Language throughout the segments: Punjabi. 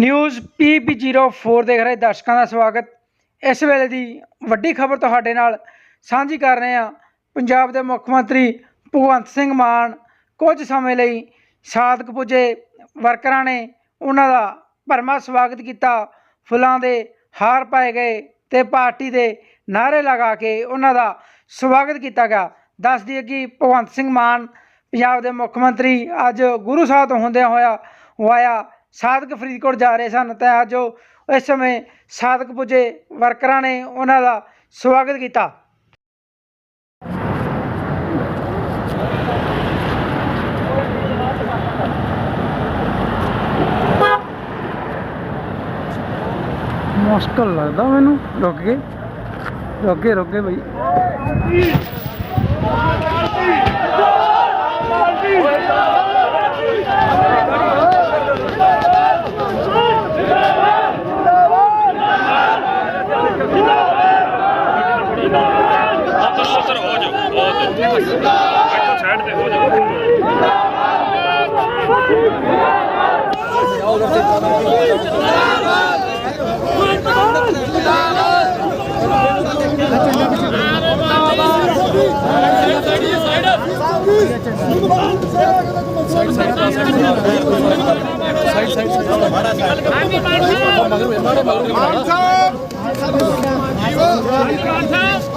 ਨਿਊਜ਼ ਪੀਪੀ04 ਦੇਖ ਰਹੇ ਦਰਸ਼ਕਾਂ ਦਾ ਸਵਾਗਤ। ਇਸ ਵੇਲੇ ਦੀ ਵੱਡੀ ਖਬਰ ਤੁਹਾਡੇ ਨਾਲ ਸਾਂਝੀ ਕਰ ਰਹੇ ਹਾਂ। ਪੰਜਾਬ ਦੇ ਮੁੱਖ ਮੰਤਰੀ ਭਗਵੰਤ ਸਿੰਘ ਮਾਨ ਕੁਝ ਸਮੇਂ ਲਈ ਸਾਦਕ ਪੁੱਜੇ ਵਰਕਰਾਂ ਨੇ ਉਹਨਾਂ ਦਾ ਭਰਮਾ ਸਵਾਗਤ ਕੀਤਾ। ਫੁੱਲਾਂ ਦੇ ਹਾਰ ਪਾਏ ਗਏ ਤੇ ਪਾਰਟੀ ਦੇ ਨਾਅਰੇ ਲਗਾ ਕੇ ਉਹਨਾਂ ਦਾ ਸਵਾਗਤ ਕੀਤਾ ਗਿਆ। ਦੱਸ ਦਈਏ ਕਿ ਭਗਵੰਤ ਸਿੰਘ ਮਾਨ ਪੰਜਾਬ ਦੇ ਮੁੱਖ ਮੰਤਰੀ ਅੱਜ ਗੁਰੂ ਸਾਹਿਬ ਤੋਂ ਹੁੰਦਿਆਂ ਹੋਇਆ ਵਾਇਆ ਸਾਦਕ ਫਰੀਦਕੋਟ ਜਾ ਰਹੇ ਸਨ ਤੇ ਅੱਜ ਉਹ ਇਸ ਸਮੇਂ ਸਾਦਕ ਪੁੱਜੇ ਵਰਕਰਾਂ ਨੇ ਉਹਨਾਂ ਦਾ ਸਵਾਗਤ ਕੀਤਾ। ਮੁਸ਼ਕਲ ਲੱਗਦਾ ਮੈਨੂੰ। ਰੁਕ ਕੇ ਰੁਕ ਕੇ ਰੁਕ ਕੇ ਬਈ। ਜਾਓ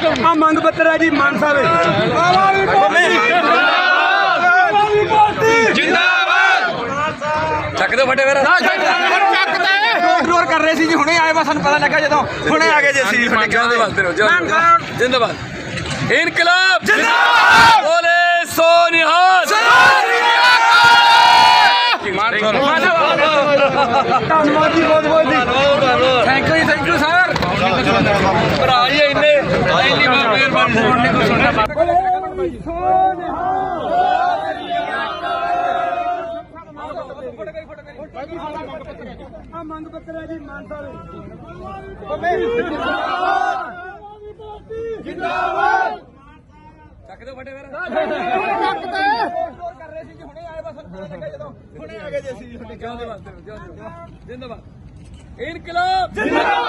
ਤੇ ਆ ਮੰਗ ਪੱਤਰ ਹੈ ਜੀ ਮਾਨ ਸਾਹਿਬ ਚੱਕ ਦਿਓ ਫਟੇ ਫਿਰ। ਰੋਰ ਕਰ ਰਹੇ ਸੀ ਜੀ ਹੁਣੇ ਆਏ ਵਾ ਸਾਨੂੰ ਪਤਾ ਲੱਗਾ ਜਦੋਂ ਹੁਣੇ ਆ ਗਏ ਜੀ ਅਸੀਂ ਜਿੰਦਾਬਾਦ ਜਿੰਦਾਬਾਦ। ਇਨਕਲਾਬ। ਜਿੰਦਾਬਾਦ। ਬੋਲੇ ਸੋ ਨਿਹਾਲ ਧੰਨਵਾਦ ਜੀ ਬਹੁਤ ਬਹੁਤ ਭਰਾ ਜੀ ਇੰਨੇ ਇੰਨੀ ਮਿਹਰਬਾਨੀ ਸੁਣਨੇ ਕੋ ਸੁਣਨਾ ਆ ਮੰਗ ਪੱਤਰ ਹੈ ਜੀ ਮਾਨ ਸਾਹਿਬ ਚੱਕ ਦਿਓ ਫਟੇ ਫਿਰ ਕਰ ਰਹੇ ਸੀ ਜੀ ਹੁਣੇ ਆਏ ਵਾ ਸਾਨੂੰ ਲੱਗਾ ਜਦੋਂ ਹੁਣੇ ਆ ਗਏ ਜੀ ਅਸੀਂ ਜਿੰਦਾਬਾਦ ਜਿੰਦਾਬਾਦ ਇਨਕਲਾਬ ਜਿੰਦਾਬਾਦ